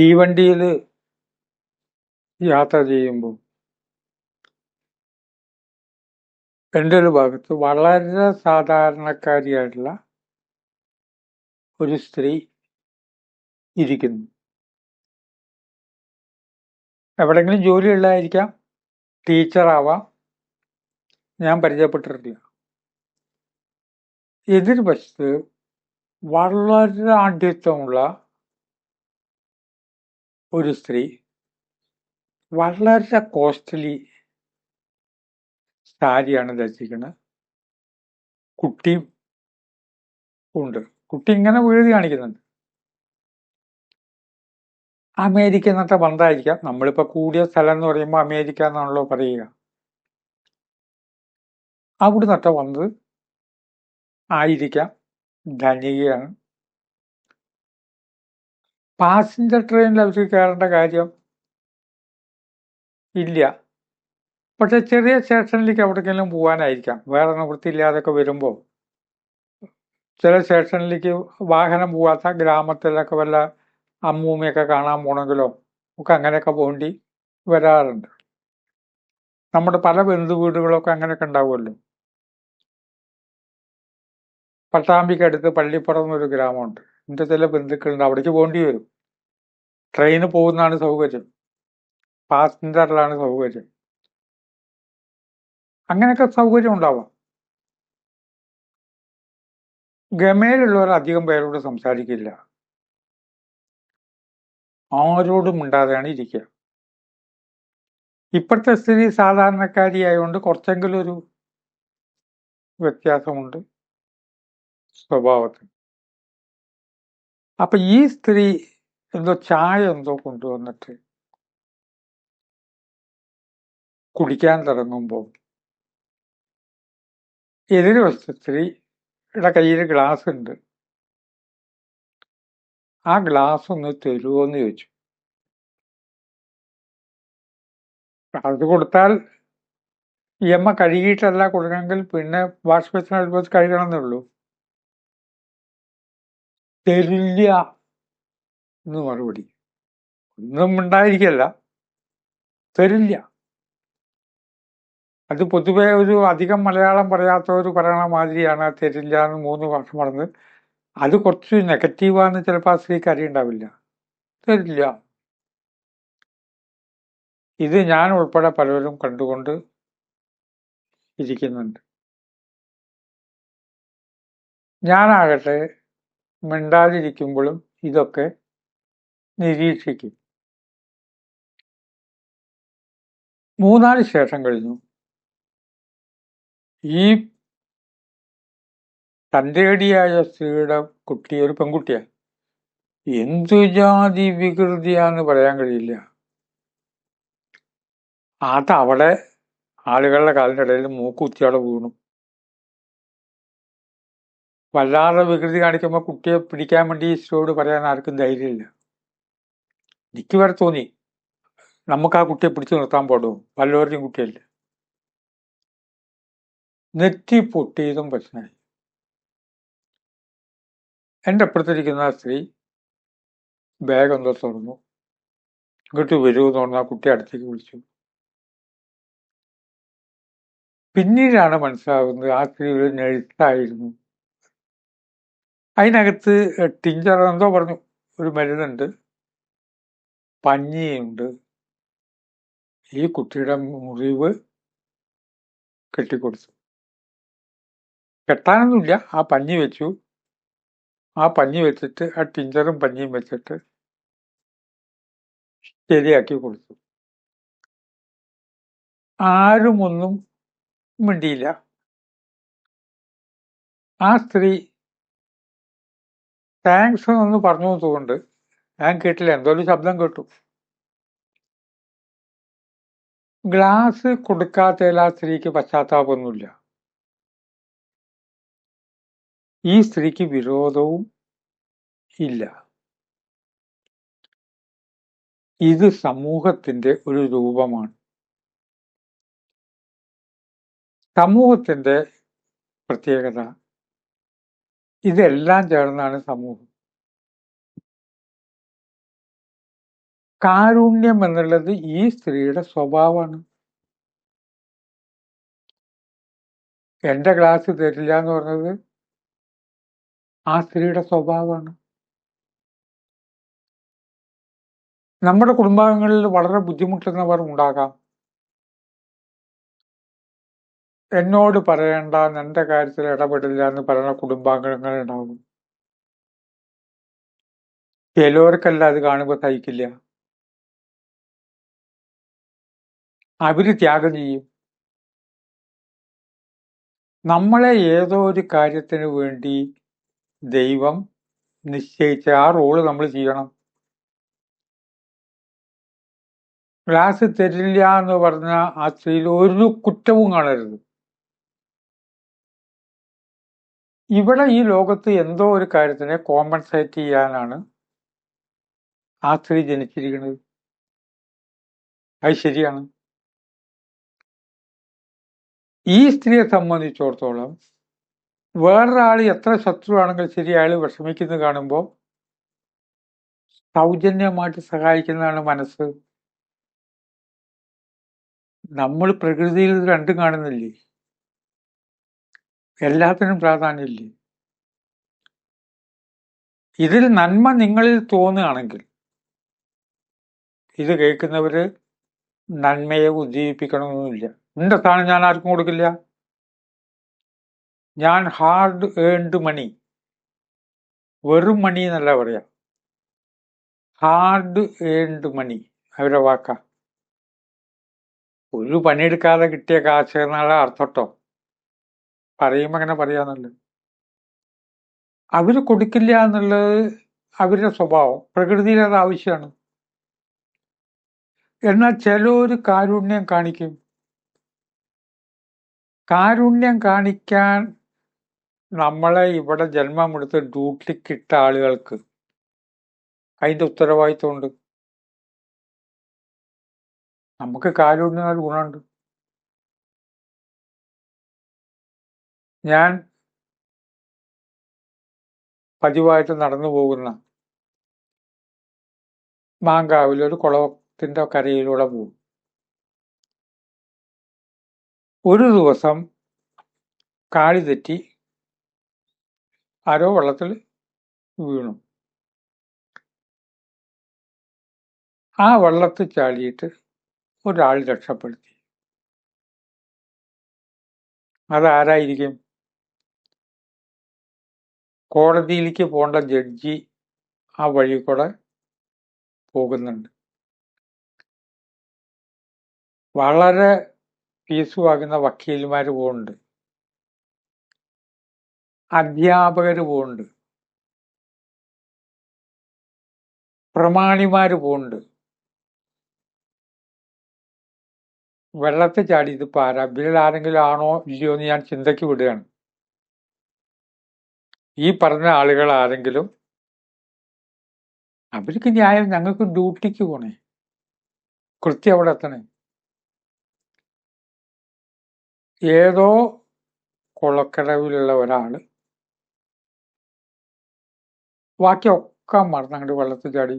തീവണ്ടിയിൽ യാത്ര ചെയ്യുമ്പോൾ എന്റെ ഒരു ഭാഗത്ത് വളരെ സാധാരണക്കാരിയായിട്ടുള്ള ഒരു സ്ത്രീ ഇരിക്കുന്നു. എവിടെങ്കിലും ജോലിയുള്ളതായിരിക്കാം ടീച്ചറാവാം ഞാൻ പരിചയപ്പെട്ടിട്ടില്ല. എതിർവശത്ത് വളരെ ആഢ്യത്വമുള്ള ഒരു സ്ത്രീ വളരെ കോസ്റ്റ്ലി സാരിയാണ് ധരിച്ചിരിക്കുന്നത് കുട്ടിയും ഉണ്ട്. കുട്ടി ഇങ്ങനെ വീഴുതി കാണിക്കുന്നുണ്ട്. അമേരിക്ക എന്നത്തെ ബന്ധമായിരിക്കാം നമ്മളിപ്പോ കൂടിയ സ്ഥലം എന്ന് പറയുമ്പോൾ അമേരിക്ക എന്നാണല്ലോ പറയുക. അവിടുന്നൊക്കെ വന്നത് ആയിരിക്കാം ധനികയാണ്. പാസഞ്ചർ ട്രെയിനിൽ അവർക്ക് കയറേണ്ട കാര്യം ഇല്ല. പക്ഷെ ചെറിയ സ്റ്റേഷനിലേക്ക് എവിടേക്കെങ്കിലും പോകാനായിരിക്കാം. വേറെ നിവൃത്തിയില്ലാതൊക്കെ വരുമ്പോൾ ചില സ്റ്റേഷനിലേക്ക് വാഹനം പോകാത്ത ഗ്രാമത്തിലൊക്കെ വല്ല അമ്മൂമ്മയൊക്കെ കാണാൻ പോകണമെങ്കിലോ ഒക്കെ അങ്ങനെയൊക്കെ പോകേണ്ടി വരാറുണ്ട്. നമ്മുടെ പല ബന്ധു വീടുകളൊക്കെ അങ്ങനെയൊക്കെ ഉണ്ടാവുമല്ലോ. പട്ടാമ്പിക്കടുത്ത് പള്ളിപ്പുറം എന്നൊരു ഗ്രാമമുണ്ട്. എന്റെ ചില ബന്ധുക്കളുണ്ട്. അവിടേക്ക് പോകേണ്ടി വരും. ട്രെയിന് പോകുന്നതാണ് സൗകര്യം. പാസഞ്ചറിലാണ് സൗകര്യം. അങ്ങനെയൊക്കെ സൗകര്യം ഉണ്ടാവാം. ഗമയിലുള്ളവർ അധികം പേരോട് സംസാരിക്കില്ല. ആരോടും മിണ്ടാതെയാണ് ഇരിക്കുക. ഇപ്പോഴത്തെ സ്ഥിതി സാധാരണക്കാരിയായതുകൊണ്ട് കുറച്ചെങ്കിലും ഒരു വ്യത്യാസമുണ്ട് സ്വഭാവത്തിൽ. അപ്പൊ ഈ സ്ത്രീ എന്തോ ചായ എന്തോ കൊണ്ടുവന്നിട്ട് കുടിക്കാൻ തുടങ്ങുമ്പോൾ എതിർവശത്ത് സ്ത്രീയുടെ കയ്യിൽ ഗ്ലാസ് ഉണ്ട് ആ ഗ്ലാസ് ഒന്ന് തരുമോ എന്ന് ചോദിച്ചു അത് കൊടുത്താൽ ഈ അമ്മ കഴുകിയിട്ടല്ല കൊടുക്കണമെങ്കിൽ പിന്നെ വാഷ് ബേസിന് അടുപ്പത്ത് കഴുകണം എന്നുള്ളൂ തരില്ല എന്ന് മറുപടി. ഒന്നും ഉണ്ടായിരിക്കല്ല തരില്ല. അത് പൊതുവെ ഒരു അധികം മലയാളം പറയാത്തവർ പറയണ മാതിരിയാണ് തരില്ല എന്ന് മൂന്ന് വർഷം പറഞ്ഞത് അത് കുറച്ച് നെഗറ്റീവാന്ന് ചിലപ്പോൾ ആ സ്ത്രീക്ക് അറിയണ്ടാവില്ല. തരില്ല. ഇത് ഞാൻ ഉൾപ്പെടെ പലരും കണ്ടുകൊണ്ട് ഇരിക്കുന്നുണ്ട്. ഞാനാകട്ടെ മിണ്ടാതിരിക്കുമ്പോഴും ഇതൊക്കെ നിരീക്ഷിക്കും. മൂന്നാൽ ശേഷം കഴിഞ്ഞു ഈ തന്റെടിയായ സ്ത്രീയുടെ കുട്ടി ഒരു പെൺകുട്ടിയാണ് എന്തു ജാതി വികൃതിയാന്ന് പറയാൻ കഴിയില്ല. അത് അവിടെ ആളുകളുടെ കാലിന്റെ ഇടയിൽ മൂക്കുത്തിയോടെ വീണു. വല്ലാതെ വികൃതി കാണിക്കുമ്പോൾ കുട്ടിയെ പിടിക്കാൻ വേണ്ടി ഈ ഈശ്വരോട് പറയാൻ ആർക്കും ധൈര്യമില്ല. എനിക്ക് വരെ തോന്നി നമുക്ക് ആ കുട്ടിയെ പിടിച്ചു നിർത്താൻ പാടും. വല്ലവരുടെയും കുട്ടിയല്ല. നെറ്റി പൊട്ടിയതും പ്രശ്നമായി. എന്റെ അപ്പുറത്തിരിക്കുന്ന ആ സ്ത്രീ ബാഗ് എന്തോ തുറന്നു. ഇങ്ങോട്ട് വരുമെന്ന് പറഞ്ഞ ആ കുട്ടി അടുത്തേക്ക് വിളിച്ചു. പിന്നീടാണ് മനസ്സിലാകുന്നത് ആ സ്ത്രീ ഒരു നഴ്സായിരുന്നു അതിനകത്ത് ടിഞ്ചർ എന്തോ പറഞ്ഞു. ഒരു മരുന്നുണ്ട്. പഞ്ഞിയുണ്ട്. ഈ കുട്ടിയുടെ മുറിവ് കെട്ടിക്കൊടുത്തു. കെട്ടാനൊന്നുമില്ല. ആ പഞ്ഞി വെച്ചു. ആ പഞ്ഞി വെച്ചിട്ട് ആ ടിഞ്ചറും പഞ്ഞിയും വെച്ചിട്ട് ശരിയാക്കി കൊടുത്തു. ആരും ഒന്നും മിണ്ടിയില്ല. ആ സ്ത്രീ താങ്ക്സ് എന്ന് പറഞ്ഞു തോന്നുന്നുണ്ട് ഞാൻ കേട്ടില്ല. എന്തോ ഒരു ശബ്ദം കേട്ടു. ഗ്ലാസ് കൊടുക്കാത്തതിൽ ആ സ്ത്രീക്ക് പശ്ചാത്താപമൊന്നുമില്ല. ഈ സ്ത്രീക്ക് വിരോധവും ഇല്ല. ഇത് സമൂഹത്തിന്റെ ഒരു രൂപമാണ്. സമൂഹത്തിന്റെ പ്രത്യേകത. ഇതെല്ലാം ചേർന്നാണ് സമൂഹം. കാരുണ്യം എന്നുള്ളത് ഈ സ്ത്രീയുടെ സ്വഭാവമാണ്. എന്റെ ഗ്ലാസ് തരില്ല എന്ന് പറഞ്ഞത് ആ സ്ത്രീയുടെ സ്വഭാവമാണ്. നമ്മുടെ കുടുംബാംഗങ്ങളിൽ വളരെ ബുദ്ധിമുട്ടുന്നവർ ഉണ്ടാകാം. എന്നോട് പറയേണ്ട എന്റെ കാര്യത്തിൽ ഇടപെടില്ല എന്ന് പറയുന്ന കുടുംബാംഗങ്ങൾ ഉണ്ടാകും. ചിലവർക്കല്ല അത് കാണുമ്പോൾ സഹിക്കില്ല. അവർ ത്യാഗം ചെയ്യും. നമ്മളെ ഏതോ ഒരു കാര്യത്തിന് വേണ്ടി ദൈവം നിശ്ചയിച്ച ആ റോൾ നമ്മൾ ചെയ്യണം. ഗ്ലാസ് തരില്ല എന്ന് പറഞ്ഞ ആ സ്ത്രീയിൽ ഒരു കുറ്റവും കാണരുത്. ഇവിടെ ഈ ലോകത്ത് എന്തോ ഒരു കാര്യത്തിനെ കോമ്പൻസേറ്റ് ചെയ്യാനാണ് ആ സ്ത്രീ ജനിച്ചിരിക്കുന്നത്. അത് ശരിയാണ്. ഈ സ്ത്രീയെ സംബന്ധിച്ചിടത്തോളം വേറൊരാൾ എത്ര ശത്രുവാണെങ്കിൽ ശരി അയാൾ വിഷമിക്കുന്നത് കാണുമ്പോൾ സൗജന്യമായിട്ട് സഹായിക്കുന്നതാണ് മനസ്സ്. നമ്മൾ പ്രകൃതിയിൽ രണ്ടും കാണുന്നില്ലേ? എല്ലാത്തിനും പ്രാധാന്യമില്ലേ? ഇതിൽ നന്മ നിങ്ങളിൽ തോന്നുകയാണെങ്കിൽ ഇത് കേൾക്കുന്നവര് നന്മയെ ഉദ്ദീപിക്കണമെന്നില്ല എന്റെ സ്ഥാനം ഞാൻ ആർക്കും കൊടുക്കില്ല. ഞാൻ ഹാർഡ് ഏൺഡ് മണി വെറും മണി എന്നല്ല പറയാ. ഹാർഡ് ഏൺഡ് മണി അവരുടെ വാക്ക. ഒരു പണിയെടുക്കാതെ കിട്ടിയ കാശ് എന്നുള്ള അർത്ഥട്ടോ. പറയുമ്പോ അങ്ങനെ പറയാന്നുള്ളത് അവർ കൊടുക്കില്ല എന്നുള്ളത് അവരുടെ സ്വഭാവം. പ്രകൃതിയിൽ അത് ആവശ്യമാണ് എന്നാൽ ചിലർ കാരുണ്യം കാണിക്കും. കാരുണ്യം കാണിക്കാൻ നമ്മളെ ഇവിടെ ജന്മമെടുത്ത് ഡ്യൂട്ടിക്കിട്ട ആളുകൾക്ക്. അതിന്റെ ഉത്തരവാദിത്വമുണ്ട്. നമുക്ക് കാരുണ്യം ഗുണമുണ്ട്. ഞാൻ പതിവായിട്ട് നടന്നു പോകുന്ന മാങ്കാവിലൊരു കുളത്തിന്റെ കരയിലൂടെ പോകും. ഒരു ദിവസം കാളി തെറ്റി ആരോ വെള്ളത്തിൽ വീണു. ആ വെള്ളത്തിൽ ചാടിയിട്ട് ഒരാൾ രക്ഷപ്പെടുത്തി. അതാരായിരിക്കും? കോടതിയിലേക്ക് പോകേണ്ട ജഡ്ജി ആ വഴി കൂടെ പോകുന്നുണ്ട്. വളരെ ഫീസ് വാങ്ങുന്ന വക്കീൽമാർ പോകുന്നുണ്ട് അധ്യാപകർ പോകുന്നുണ്ട് പ്രമാണിമാർ പോകുന്നുണ്ട് വെള്ളത്തെ ചാടി ഇത് പാര ബില്ലിൽ ആരെങ്കിലും ആണോ ഇല്ലയോ എന്ന് ഞാൻ ചിന്തയ്ക്ക് വിടുകയാണ്. ഈ പറഞ്ഞ ആളുകൾ ആരെങ്കിലും അവർക്ക് ന്യായം ഞങ്ങൾക്ക് ഡ്യൂട്ടിക്ക് പോണേ. കൃത്യം അവിടെ എത്തണേ. ഏതോ കുളക്കരവിലുള്ള ഒരാൾ ബാക്കിയൊക്കെ മറന്ന് അങ്ങോട്ട് വെള്ളത്തിൽ ചാടി.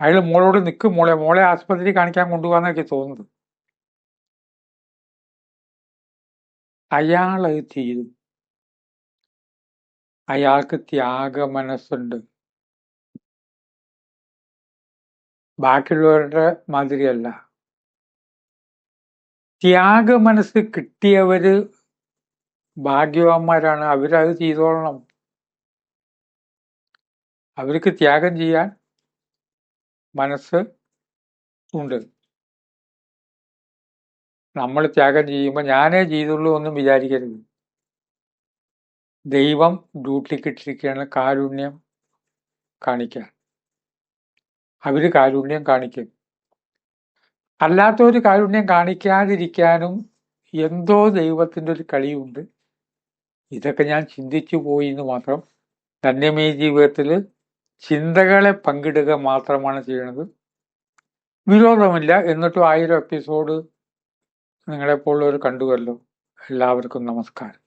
അയാൾ മോളോട് നിൽക്കും മോളെ മോളെ ആസ്പത്രി കാണിക്കാൻ കൊണ്ടുപോകാന്നൊക്കെ തോന്നുന്നത്. അയാൾ അത് ചെയ്തു. അയാൾക്ക് ത്യാഗ മനസ്സുണ്ട് ബാക്കിയുള്ളവരുടെ മാതിരിയല്ല. ത്യാഗ മനസ്സ് കിട്ടിയവര് ഭാഗ്യവാന്മാരാണ്. അവരത് ചെയ്തോളണം. അവർക്ക് ത്യാഗം ചെയ്യാൻ മനസ്സ് ഉണ്ട്. നമ്മൾ ത്യാഗം ചെയ്യുമ്പോൾ ഞാനേ ചെയ്തുള്ളൂ ഒന്നും വിചാരിക്കരുത്. ദൈവം ഡ്യൂട്ടിക്കിട്ടിരിക്കുകയാണ് കാരുണ്യം കാണിക്കാൻ. അവർ കാരുണ്യം കാണിക്കും. അല്ലാത്തൊരു കാരുണ്യം കാണിക്കാതിരിക്കാനും എന്തോ ദൈവത്തിന്റെ ഒരു കളിയുണ്ട്. ഇതൊക്കെ ഞാൻ ചിന്തിച്ചു പോയി എന്ന് മാത്രം. ധന്യമേ ജീവിതത്തിൽ ചിന്തകളെ പങ്കിടുക മാത്രമാണ് ചെയ്യുന്നത് വിരോധമില്ല. എന്നിട്ടും ആയിരം എപ്പിസോഡ് നിങ്ങളെപ്പോലുള്ളവർ കണ്ടുവല്ലോ. എല്ലാവർക്കും നമസ്കാരം.